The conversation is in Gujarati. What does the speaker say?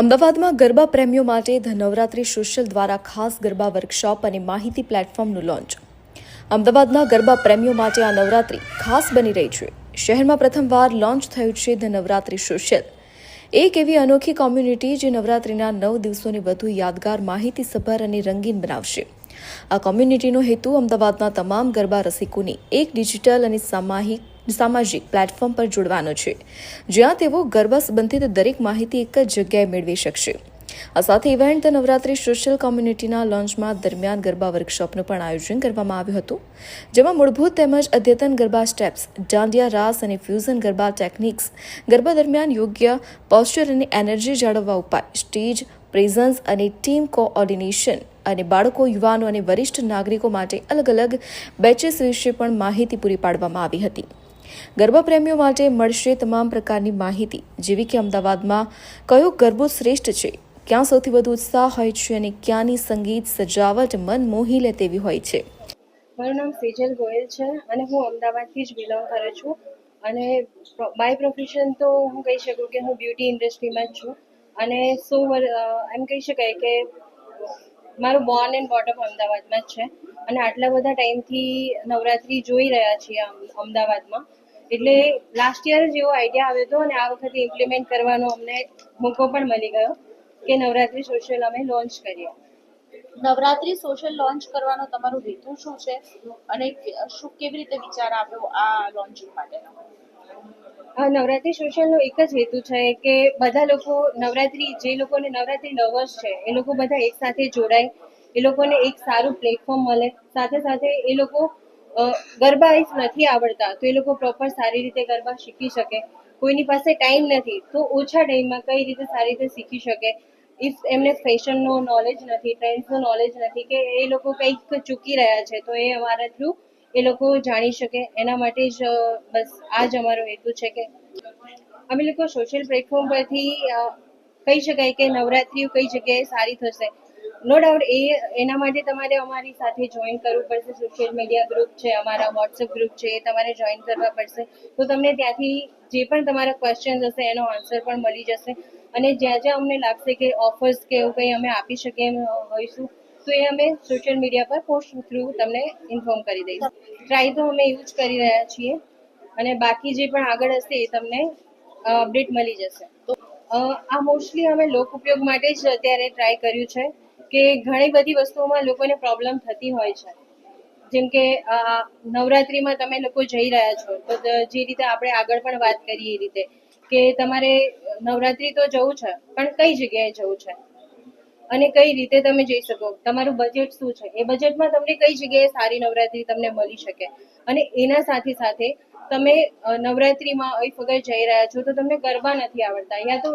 અમદાવાદમાં ગરબા પ્રેમીઓ માટે ધ નવરાત્રી સોશિયલ દ્વારા ખાસ ગરબા વર્કશોપ અને માહિતી પ્લેટફોર્મનું લોન્ચ. અમદાવાદના ગરબા પ્રેમીઓ માટે આ નવરાત્રી ખાસ બની રહી છે. શહેરમાં પ્રથમવાર લોન્ચ થયું છે ધ નવરાત્રી સોશિયલ. એક એવી અનોખી કોમ્યુનિટી જે નવરાત્રીના નવ દિવસોને વધુ યાદગાર માહિતીસભર અને રંગીન બનાવશે. આ કોમ્યુનિટીનો હેતુ અમદાવાદના તમામ ગરબા રસિકોની એક ડિજિટલ અને સામાહિક સામાજિક પ્લેટફોર્મ પર જોડવાનો છે. જ્યાં તેઓ ગરબા સંબંધિત દરેક માહિતી એક જ જગ્યાએ મેળવી શકશે. આ સાથે ઇવેન્ટ ધ નવરાત્રી સોશિયલ કોમ્યુનિટીના લોન્ચમાં દરમિયાન ગરબા વર્કશોપનું પણ આયોજન કરવામાં આવ્યું હતું. જેમાં મૂળભૂત તેમજ અદ્યતન ગરબા સ્ટેપ્સ દાંડિયા રાસ અને ફ્યુઝન ગરબા ટેકનિક્સ, ગરબા દરમિયાન યોગ્ય પોસ્ચર અને એનર્જી જાળવવા ઉપાય સ્ટેજ, પ્રેઝન્સ અને ટીમ કોઓર્ડિનેશન અને બાળકો, યુવાનો અને વરિષ્ઠ નાગરિકો માટે અલગ અલગ બેચેસ વિશે પણ માહિતી પૂરી પાડવામાં આવી હતી. ગરબા પ્રેમીઓ માટે મળશે તમામ પ્રકારની માહિતી. જેવી કે અમદાવાદમાં કયો ગરબો શ્રેષ્ઠ છે, ક્યાં સૌથી વધુ ઉત્સાહ હોય છે અને ક્યાંની સંગીત સજાવટ મન મોહી લે તેવી હોય છે? મારું નામ સેજલ ગોયલ છે અને હું અમદાવાદથી જ બિલોંગ કરું છું. અને બાય પ્રોફેશન તો હું કહી શકું કે હું બ્યુટી ઇન્ડસ્ટ્રીમાં જ છું. અને સો એમ કહી શકાય કે મારું બોર્ન એન્ડ બોટમ અમદાવાદમાં જ છે. અને આટલા બધા ટાઈમથી નવરાત્રિ જોઈ રહ્યા છીએ અમ- અમદાવાદમાં. એટલે લાસ્ટ યર જ એવો આઈડિયા આવ્યો હતો અને આ વખતે ઇમ્પ્લિમેન્ટ કરવાનો અમને મોકો પણ મળી ગયો કે નવરાત્રિ સોશિયલ અમે લોન્ચ કરીએ. નવરાત્રી સોશિયલ લોન્ચ કરવાનો તમારો હેતુ શું છે? અને શું કેવી રીતે વિચાર આવ્યો આ લોન્ચિંગ માટેનો? હા નવરાત્રી સોશિયલનો એક જ હેતુ છે કે બધા લોકો નવરાત્રી જે લોકોને નવરાત્રી લવર્સ છે એ લોકો બધા એક સાથે જોડાય એ લોકોને એક સારું પ્લેટફોર્મ મળે. સાથે સાથે એ લોકો ગરબા ઇફ નથી આવડતા, તો એ લોકો પ્રોપર સારી રીતે ગરબા શીખી શકે. કોઈની પાસે ટાઈમ નથી, તો ઓછા ટાઈમમાં કઈ રીતે સારી રીતે શીખી શકે? ઇફ એમને ફેશનનો નોલેજ નથી ટ્રેન્ડ્સનો નોલેજ નથી કે એ લોકો કંઈક ચૂકી રહ્યા છે, તો એ અમારા થ્રુ એ લોકો જાણી શકે. એના માટે જ બસ આ જ અમારો હેતુ છે કે અમે લોકો સોશિયલ પ્લેટફોર્મ પરથી કહી શકાય કે નવરાત્રિઓ કઈ જગ્યાએ સારી થશે. નો ડાઉટ, એ, એના માટે તમારે અમારી સાથે જોઈન કરવું પડશે. સોશિયલ મીડિયા ગ્રુપ છે, અમારા વોટ્સઅપ ગ્રુપ છે, એ તમારે જોઈન કરવા પડશે. તો તમને ત્યાંથી જે પણ તમારા ક્વેશ્ચન્સ હશે, એનો આન્સર પણ મળી જશે. અને જ્યાં જ્યાં અમને લાગશે કે ઓફર્સ કે એવું કંઈ અમે આપી શકીએ એમ હોઈશું, તો એ અમે સોશિયલ મીડિયા પર પોસ્ટ થ્રુ તમને ઇન્ફોર્મ કરી દઈશું. ટ્રાય તો અમે જ કરી રહ્યા છીએ. અને બાકી જે પણ આગળ હશે, એ તમને અપડેટ મળી જશે. તો આ મોસ્ટલી અમે લોક ઉપયોગ માટે જ અત્યારે ટ્રાય કર્યું છે. કે ઘણી બધી વસ્તુઓમાં લોકોને પ્રોબ્લેમ થતી હોય છે. જેમ કે નવરાત્રિમાં તમે લોકો જઈ રહ્યા છો, તો જે રીતે આપણે આગળ પણ વાત કરી એ રીતે, કે તમારે નવરાત્રિ તો જવું છે, પણ કઈ જગ્યાએ જવું છે? અને કઈ રીતે તમે જઈ શકો? તમારું બજેટ શું છે? એ બજેટમાં તમને કઈ જગ્યાએ સારી નવરાત્રિ તમને મળી શકે? અને એના સાથે સાથે તમે નવરાત્રિમાં અહીં વગર જઈ રહ્યા છો, તો તમને ગરબા નથી આવડતા. યા તો